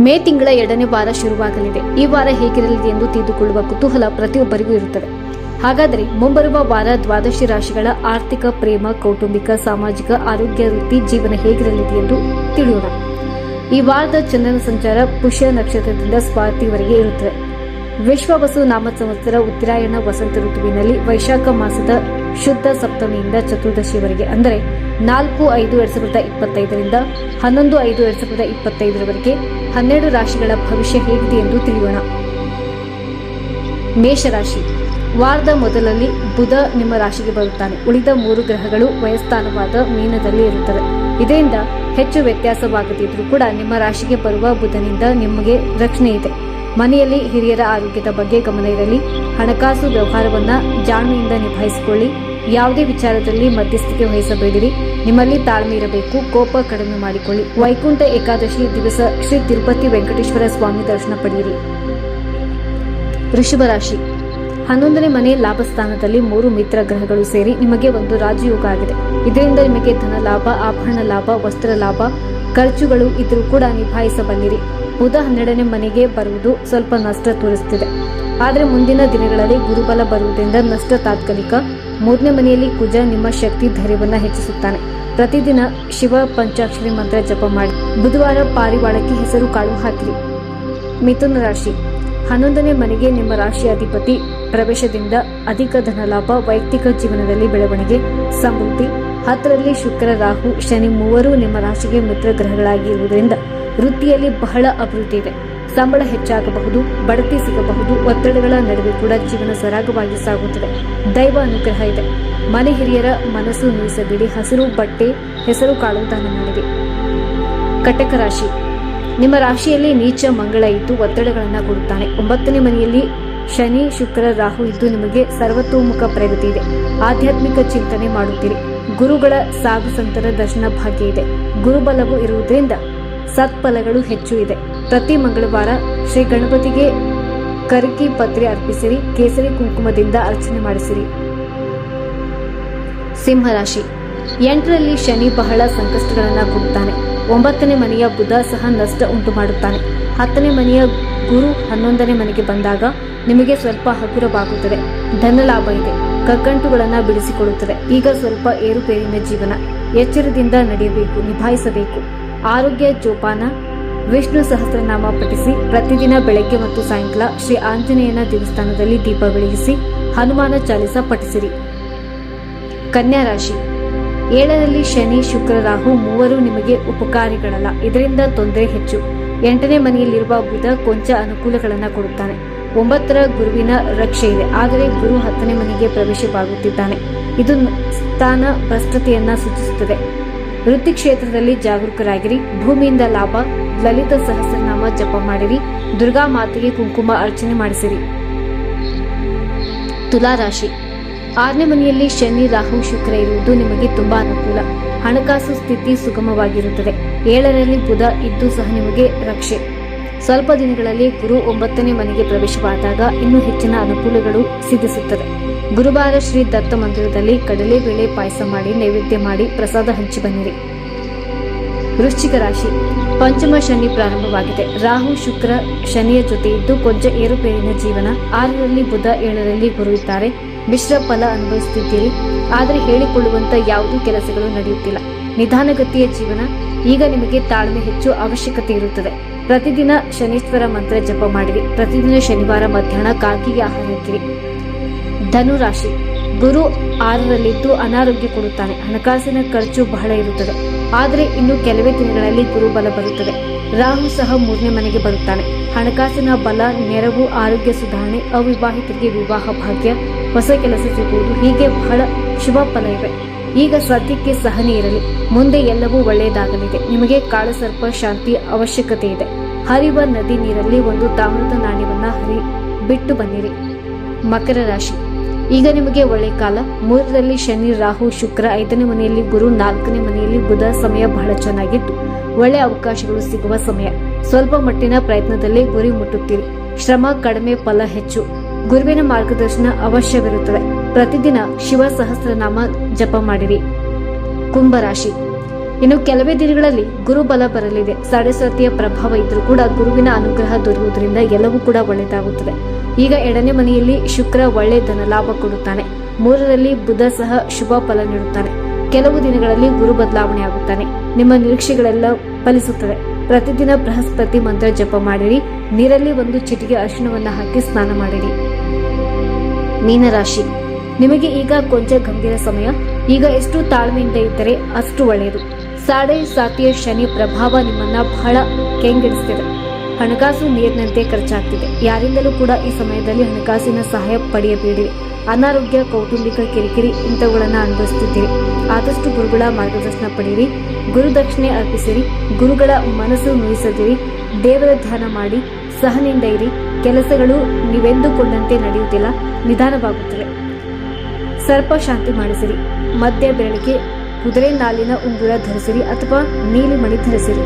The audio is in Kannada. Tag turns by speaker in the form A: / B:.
A: May ತಿಂಗಳ ಎರಡನೇ ವಾರ ಶುರುವಾಗಲಿದೆ. ಈ ವಾರ ಹೇಗಿರಲಿದೆ ಎಂದು ತಿಳಿದುಕೊಳ್ಳುವ ಕುತೂಹಲ ಪ್ರತಿಯೊಬ್ಬರಿಗೂ ಇರುತ್ತದೆ. ಹಾಗಾದರೆ ಮುಂಬರುವ ವಾರ ದ್ವಾದಶಿ ರಾಶಿಗಳ ಆರ್ಥಿಕ, ಪ್ರೇಮ, ಕೌಟುಂಬಿಕ, ಸಾಮಾಜಿಕ, ಆರೋಗ್ಯ ವೃತ್ತಿ ಜೀವನ ಹೇಗಿರಲಿದೆ ಎಂದು ತಿಳಿಯೋಣ. ಈ ವಾರದ ಚಂದ್ರನ ಸಂಚಾರ ಪುಷ್ಯ ನಕ್ಷತ್ರದಿಂದ ಸ್ವಾತಿವರೆಗೆ ಇರುತ್ತದೆ. ವಿಶ್ವವಸು ನಾಮ ಸಂವತ್ಸರ ಉತ್ತರಾಯಣ ವಸಂತ ಋತುವಿನಲ್ಲಿ ವೈಶಾಖ ಮಾಸದ ಶುದ್ಧ ಸಪ್ತಮಿಯಿಂದ ಚತುರ್ದಶಿವರೆಗೆ, ಅಂದರೆ ನಾಲ್ಕು ಐದು ಎರಡ್ ಸಾವಿರದ ಇಪ್ಪತ್ತೈದರಿಂದ ಹನ್ನೊಂದು ಐದು ಎರಡ್ ಸಾವಿರದ ಇಪ್ಪತ್ತೈದರವರೆಗೆ ಹನ್ನೆರಡು ರಾಶಿಗಳ ಭವಿಷ್ಯ ಹೇಗಿದೆ ಎಂದು ತಿಳಿಯೋಣ. ಮೇಷರಾಶಿ. ವಾರದ ಮೊದಲಲ್ಲಿ ಬುಧ ನಿಮ್ಮ ರಾಶಿಗೆ ಬರುತ್ತಾನೆ. ಉಳಿದ ಮೂರು ಗ್ರಹಗಳು ವಯಸ್ಥಾನವಾದ ಮೀನದಲ್ಲಿ ಇರುತ್ತವೆ. ಇದರಿಂದ ಹೆಚ್ಚು ವ್ಯತ್ಯಾಸವಾಗದಿದ್ರೂ ಕೂಡ ನಿಮ್ಮ ರಾಶಿಗೆ ಬರುವ ಬುಧನಿಂದ ನಿಮಗೆ ರಕ್ಷಣೆ ಇದೆ. ಮನೆಯಲ್ಲಿ ಹಿರಿಯರ ಆರೋಗ್ಯದ ಬಗ್ಗೆ ಗಮನ ಇರಲಿ. ಹಣಕಾಸು ವ್ಯವಹಾರವನ್ನ ಜಾಣ್ಮೆಯಿಂದ ನಿಭಾಯಿಸಿಕೊಳ್ಳಿ. ಯಾವುದೇ ವಿಚಾರದಲ್ಲಿ ಮಧ್ಯಸ್ಥಿಕೆ ವಹಿಸಬೇಡಿರಿ. ನಿಮ್ಮಲ್ಲಿ ತಾಳ್ಮೆ ಇರಬೇಕು. ಕೋಪ ಕಡಿಮೆ ಮಾಡಿಕೊಳ್ಳಿ. ವೈಕುಂಠ ಏಕಾದಶಿ ದಿವಸ ಶ್ರೀ ತಿರುಪತಿ ವೆಂಕಟೇಶ್ವರ ಸ್ವಾಮಿ ದರ್ಶನ ಪಡೆಯಿರಿ. ವೃಷಭ ರಾಶಿ. ಹನ್ನೊಂದನೇ ಮನೆ ಲಾಭಸ್ಥಾನದಲ್ಲಿ ಮೂರು ಮಿತ್ರ ಗ್ರಹಗಳು ಸೇರಿ ನಿಮಗೆ ಒಂದು ರಾಜಯೋಗ ಆಗಿದೆ. ಇದರಿಂದ ನಿಮಗೆ ಧನ ಲಾಭ, ಆಭರಣ ಲಾಭ, ವಸ್ತ್ರ ಲಾಭ, ಖರ್ಚುಗಳು ಇದ್ರೂ ಕೂಡ ನಿಭಾಯಿಸಬಲ್ಲಿರಿ. ಬುಧ ಹನ್ನೆರಡನೇ ಮನೆಗೆ ಬರುವುದು ಸ್ವಲ್ಪ ನಷ್ಟ ತೋರಿಸುತ್ತಿದೆ ಆದರೆ ಮುಂದಿನ ದಿನಗಳಲ್ಲಿ ಗುರುಬಲ ಬರುವುದರಿಂದ ನಷ್ಟ ತಾತ್ಕಾಲಿಕ. ಮೂರನೇ ಮನೆಯಲ್ಲಿ ಕುಜ ನಿಮ್ಮ ಶಕ್ತಿ, ಧೈರ್ಯವನ್ನು ಹೆಚ್ಚಿಸುತ್ತಾನೆ. ಪ್ರತಿದಿನ ಶಿವ ಪಂಚಾಕ್ಷರಿ ಮಂತ್ರ ಜಪ ಮಾಡಿ. ಬುಧವಾರ ಪಾರಿವಾಳಕ್ಕೆ ಹೆಸರು ಕಾಳು ಹಾಕಿರಿ. ಮಿಥುನ ರಾಶಿ. ಹನ್ನೊಂದನೇ ಮನೆಗೆ ನಿಮ್ಮ ರಾಶಿ ಅಧಿಪತಿ. ಪ್ರವೇಶದಿಂದ ಅಧಿಕ ಧನಲಾಭ ವೈಯಕ್ತಿಕ ಜೀವನದಲ್ಲಿ ಬೆಳವಣಿಗೆ ಸಮೃದ್ಧಿ ಹತ್ತರಲ್ಲಿ ಶುಕ್ರ, ರಾಹು, ಶನಿ ಮೂವರು ನಿಮ್ಮ ರಾಶಿಗೆ ಮಿತ್ರ ಗ್ರಹಗಳಾಗಿ ಇರುವುದರಿಂದ ವೃತ್ತಿಯಲ್ಲಿ ಬಹಳ ಅಭಿವೃದ್ಧಿ ಇದೆ. ಸಂಬಳ ಹೆಚ್ಚಾಗಬಹುದು, ಬಡತಿ ಸಿಗಬಹುದು, ಒತ್ತಡಗಳ ನಡುವೆ ಕೂಡ ಜೀವನ ಸರಾಗವಾಗಿ ಸಾಗುತ್ತದೆ. ದೈವ ಅನುಗ್ರಹ ಇದೆ. ಮನೆ ಹಿರಿಯರ ಮನಸ್ಸು ನೋಯಿಸಬೇಡಿ, ಹಸಿರು ಬಟ್ಟೆ, ಹೆಸರು ಕಾಳು ದಾನ ಮಾಡಿದೆ ಕಟಕ ರಾಶಿ. ನಿಮ್ಮ ರಾಶಿಯಲ್ಲಿ ನೀಚ ಮಂಗಳ ಇದ್ದು ಒತ್ತಡಗಳನ್ನು ಕೊಡುತ್ತಾನೆ. ಒಂಬತ್ತನೇ ಮನೆಯಲ್ಲಿ ಶನಿ, ಶುಕ್ರ, ರಾಹು ಇದ್ದು ನಿಮಗೆ ಸರ್ವತೋಮುಖ ಪ್ರಗತಿ ಇದೆ. ಆಧ್ಯಾತ್ಮಿಕ ಚಿಂತನೆ ಮಾಡುತ್ತೀರಿ. ಗುರುಗಳ ಸಾಧು ಸಂತರ ದರ್ಶನ ಭಾಗ್ಯ ಇದೆ. ಗುರುಬಲವು ಇರುವುದರಿಂದ ಸತ್ಫಲಗಳು ಹೆಚ್ಚು ಇದೆ. ಪ್ರತಿ ಮಂಗಳವಾರ ಶ್ರೀ ಗಣಪತಿಗೆ ಕರ್ಕಿ ಪತ್ರೆ ಅರ್ಪಿಸಿರಿ, ಕೇಸರಿ ಕುಂಕುಮದಿಂದ ಅರ್ಚನೆ ಮಾಡಿಸಿರಿ. ಸಿಂಹರಾಶಿ. ಎಂಟರಲ್ಲಿ ಶನಿ ಬಹಳ ಸಂಕಷ್ಟಗಳನ್ನು ಕೊಡುತ್ತಾನೆ ಒಂಬತ್ತನೇ ಮನೆಯ ಬುಧ ಸಹ ನಷ್ಟ ಉಂಟು ಮಾಡುತ್ತಾನೆ. ಹತ್ತನೇ ಮನೆಯ ಗುರು ಹನ್ನೊಂದನೇ ಮನೆಗೆ ಬಂದಾಗ ನಿಮಗೆ ಸ್ವಲ್ಪ ಹಗುರವಾಗುತ್ತದೆ. ಧನಲಾಭ ಇದೆ. ಕಗ್ಗಂಟುಗಳನ್ನು ಬಿಡಿಸಿಕೊಳ್ಳುತ್ತದೆ. ಈಗ ಸ್ವಲ್ಪ ಏರುಪೇರಿನ ಜೀವನ. ಎಚ್ಚರದಿಂದ ನಡೆಯಬೇಕು, ನಿಭಾಯಿಸಬೇಕು. ಆರೋಗ್ಯ ಜೋಪಾನ, ವಿಷ್ಣು ಸಹಸ್ರನಾಮ ಪಠಿಸಿ, ಪ್ರತಿದಿನ ಬೆಳಗ್ಗೆ ಮತ್ತು ಸಾಯಂಕಾಲ ಶ್ರೀ ಆಂಜನೇಯನ ದೇವಸ್ಥಾನದಲ್ಲಿ ದೀಪ ಬೆಳಗಿಸಿ, ಹನುಮಾನ ಚಾಲಿಸ ಪಠಿಸಿರಿ. ಕನ್ಯಾ ರಾಶಿ, ಏಳರಲ್ಲಿ ಶನಿ, ಶುಕ್ರ, ರಾಹು ಮೂವರು ನಿಮಗೆ ಉಪಕಾರಿಗಳಲ್ಲ. ಇದರಿಂದ ತೊಂದರೆ ಹೆಚ್ಚು. ಎಂಟನೇ ಮನೆಯಲ್ಲಿರುವ ಬುಧ ಕೊಂಚ ಅನುಕೂಲಗಳನ್ನು ಕೊಡುತ್ತಾನೆ. ಒಂಬತ್ತರ ಗುರುವಿನ ರಕ್ಷೆ ಇದೆ. ಆದರೆ ಗುರು ಹತ್ತನೇ ಮನೆಗೆ ಪ್ರವೇಶವಾಗುತ್ತಿದ್ದಾನೆ. ಇದು ಸ್ಥಾನ ಭ್ರಷ್ಟತೆಯನ್ನ ಸೂಚಿಸುತ್ತದೆ. ವೃತ್ತಿ ಕ್ಷೇತ್ರದಲ್ಲಿ ಜಾಗರೂಕರಾಗಿರಿ. ಭೂಮಿಯಿಂದ ಲಾಭ, ಲಲಿತ ಸಹಸ್ರನಾಮ ಜಪ ಮಾಡಿರಿ. ದುರ್ಗಾ ಮಾತೆಗೆ ಕುಂಕುಮ ಅರ್ಚನೆ ಮಾಡಿಸಿರಿ. ತುಲಾ ರಾಶಿ ಆರನೇ ಮನೆಯಲ್ಲಿ ಶನಿ, ರಾಹು, ಶುಕ್ರ ಇರುವುದು ನಿಮಗೆ ತುಂಬಾ ಅನುಕೂಲ. ಹಣಕಾಸು ಸ್ಥಿತಿ ಸುಗಮವಾಗಿರುತ್ತದೆ. ಏಳರಲ್ಲಿ ಬುಧ, ಇದ್ದು ಸಹ ನಿಮಗೆ ರಕ್ಷೆ. ಸ್ವಲ್ಪ ದಿನಗಳಲ್ಲಿ ಗುರು ಒಂಬತ್ತನೇ ಮನೆಗೆ ಪ್ರವೇಶವಾದಾಗ ಇನ್ನೂ ಹೆಚ್ಚಿನ ಅನುಕೂಲಗಳು ಸಿದ್ಧಿಸುತ್ತದೆ ಗುರುವಾರ ಶ್ರೀ ದತ್ತ ಮಂದಿರದಲ್ಲಿ ಕಡಲೆಬೇಳೆ ಪಾಯಸ ಮಾಡಿ ನೈವೇದ್ಯ ಮಾಡಿ ಪ್ರಸಾದ ಹಂಚಿ ಬನ್ನಿರಿ. ವೃಶ್ಚಿಕ ರಾಶಿ. ಪಂಚಮ ಶನಿ ಪ್ರಾರಂಭವಾಗಿದೆ. ರಾಹು, ಶುಕ್ರ ಶನಿಯ ಜೊತೆ ಇದ್ದು ಕೊಂಚ ಏರುಪೇರಿನ ಜೀವನ. ಆರರಲ್ಲಿ ಬುಧ, ಏಳರಲ್ಲಿ ಗುರು ಇದ್ದಾರೆ. ಮಿಶ್ರ ಫಲ ಅನುಭವಿಸುತ್ತಿದ್ದೀರಿ ಆದರೆ ಹೇಳಿಕೊಳ್ಳುವಂತ ಯಾವುದೂ ಕೆಲಸಗಳು ನಡೆಯುತ್ತಿಲ್ಲ. ನಿಧಾನಗತಿಯ ಜೀವನ. ಈಗ ನಿಮಗೆ ತಾಳ್ಮೆ ಹೆಚ್ಚು ಅವಶ್ಯಕತೆ ಇರುತ್ತದೆ. ಪ್ರತಿದಿನ ಶನೀಶ್ವರ ಮಂತ್ರ ಜಪ ಮಾಡಿರಿ. ಪ್ರತಿದಿನ ಶನಿವಾರ ಮಧ್ಯಾಹ್ನ ಕಾಕಿಗೆ ಆಹಾರ ಹಾಕಿರಿ ಧನು ರಾಶಿ. ಗುರು ಆರರಲ್ಲಿದ್ದು ಅನಾರೋಗ್ಯ ಕೊಡುತ್ತಾನೆ. ಹಣಕಾಸಿನ ಖರ್ಚು ಬಹಳ ಇರುತ್ತದೆ. ಆದರೆ ಇನ್ನು ಕೆಲವೇ ದಿನಗಳಲ್ಲಿ ಗುರು ಬಲ ಬರುತ್ತದೆ. ರಾಹು ಸಹ ಮೂರನೇ ಮನೆಗೆ ಬರುತ್ತಾನೆ. ಹಣಕಾಸಿನ ಬಲ, ನೆರವು, ಆರೋಗ್ಯ ಸುಧಾರಣೆ, ಅವಿವಾಹಿತರಿಗೆ ವಿವಾಹ ಭಾಗ್ಯ, ಹೊಸ ಕೆಲಸ ಸಿಗುವುದು ಹೀಗೆ ಬಹಳ ಶುಭ ಫಲ ಇವೆ. ಈಗ ಸದ್ಯಕ್ಕೆ ಸಹನೆ ಇರಲಿ ಮುಂದೆ ಎಲ್ಲವೂ ಒಳ್ಳೆಯದಾಗಲಿದೆ. ನಿಮಗೆ ಕಾಳಸರ್ಪ ಶಾಂತಿ ಅವಶ್ಯಕತೆ ಇದೆ. ಹರಿಯುವ ನದಿ ನೀರಲ್ಲಿ ಒಂದು ತಾಮ್ರದ ನಾಣ್ಯವನ್ನ ಹರಿ ಬಿಟ್ಟು ಬನ್ನಿರಿ ಮಕರ ರಾಶಿ. ಈಗ ನಿಮಗೆ ಒಳ್ಳೆ ಕಾಲ. ಮೂರರಲ್ಲಿ ಶನಿ, ರಾಹು, ಶುಕ್ರ, ಐದನೇ ಮನೆಯಲ್ಲಿ ಗುರು, ನಾಲ್ಕನೇ ಮನೆಯಲ್ಲಿ ಬುಧ, ಸಮಯ ಬಹಳ ಚೆನ್ನಾಗಿದ್ದು ಒಳ್ಳೆ ಅವಕಾಶಗಳು ಸಿಗುವ ಸಮಯ. ಸ್ವಲ್ಪ ಮಟ್ಟಿನ ಪ್ರಯತ್ನದಲ್ಲಿ ಗುರಿ ಮುಟ್ಟುತ್ತೀರಿ. ಶ್ರಮ ಕಡಿಮೆ, ಫಲ ಹೆಚ್ಚು. ಗುರುವಿನ ಮಾರ್ಗದರ್ಶನ ಅವಶ್ಯವಿರುತ್ತದೆ. ಪ್ರತಿದಿನ ಶಿವ ಸಹಸ್ರನಾಮ ಜಪ ಮಾಡಿರಿ. ಕುಂಭರಾಶಿ. ಇನ್ನು ಕೆಲವೇ ದಿನಗಳಲ್ಲಿ ಗುರು ಬಲ ಬರಲಿದೆ. ಸರಸ್ವತಿಯ ಪ್ರಭಾವ ಇದ್ರೂ ಕೂಡ ಗುರುವಿನ ಅನುಗ್ರಹ ದೊರೆಯುವುದರಿಂದ ಎಲ್ಲವೂ ಕೂಡ ಒಳ್ಳೆಯದಾಗುತ್ತದೆ. ಈಗ ಎರಡನೇ ಮನೆಯಲ್ಲಿ ಶುಕ್ರ ಒಳ್ಳೆ ಧನ ಲಾಭ ಕೊಡುತ್ತಾನೆ. ಮೂರರಲ್ಲಿ ಬುಧ ಸಹ ಶುಭ ಫಲ ನೀಡುತ್ತಾನೆ. ಕೆಲವು ದಿನಗಳಲ್ಲಿ ಗುರು ಬದಲಾವಣೆ ಆಗುತ್ತಾನೆ. ನಿಮ್ಮ ನಿರೀಕ್ಷೆಗಳೆಲ್ಲ ಫಲಿಸುತ್ತದೆ ಪ್ರತಿದಿನ ಬೃಹಸ್ಪತಿ ಮಂತ್ರ ಜಪ ಮಾಡಿರಿ. ನೀರಲ್ಲಿ ಒಂದು ಚಿಟಿಗೆ ಅರ್ಶಿಣವನ್ನು ಹಾಕಿ ಸ್ನಾನ ಮಾಡಿರಿ. ಮೀನರಾಶಿ. ನಿಮಗೆ ಈಗ ಕೊಂಚ ಗಂಭೀರ ಸಮಯ. ಈಗ ಎಷ್ಟು ತಾಳ್ಮೆಯಿಂದ ಇದ್ದರೆ ಅಷ್ಟು ಒಳ್ಳೆಯದು. ಸಾಡೆ ಸಾತಿಯ ಶನಿ ಪ್ರಭಾವ ನಿಮ್ಮನ್ನ ಬಹಳ ಕೆಂಗೆಡಿಸ್ತಿದೆ. ಹಣಕಾಸು ನೀರಿನಂತೆ ಖರ್ಚಾಗ್ತಿದೆ. ಯಾರಿಂದಲೂ ಕೂಡ ಈ ಸಮಯದಲ್ಲಿ ಹಣಕಾಸಿನ ಸಹಾಯ ಪಡೆಯಬೇಡಿ ಅನಾರೋಗ್ಯ, ಕೌಟುಂಬಿಕ ಕಿರಿಕಿರಿ ಇಂಥವುಗಳನ್ನು ಅನುಭವಿಸುತ್ತಿದ್ದೀರಿ ಆದಷ್ಟು ಗುರುಗಳ ಮಾರ್ಗದರ್ಶನ ಪಡೆಯಿರಿ. ಗುರುದಕ್ಷಿಣೆ ಅರ್ಪಿಸಿರಿ. ಗುರುಗಳ ಮನಸ್ಸು ನುಯಿಸದಿರಿ ದೇವರ ಧ್ಯಾನ ಮಾಡಿ, ಸಹನೆಯಿಂದ ಇರಿ. ಕೆಲಸಗಳು ನೀವೆಂದುಕೊಂಡಂತೆ ನಡೆಯುವುದಿಲ್ಲ. ನಿಧಾನವಾಗುತ್ತವೆ. ಸರ್ಪ ಶಾಂತಿ ಮಾಡಿಸಿರಿ. ಮಧ್ಯ ಬೆರಳಿಗೆ ಕುದುರೆ ನಾಲಿನ ಉಂಗುರ ಧರಿಸಿರಿ ಅಥವಾ ನೀಲಿ ಮಣಿ ಧರಿಸಿರಿ.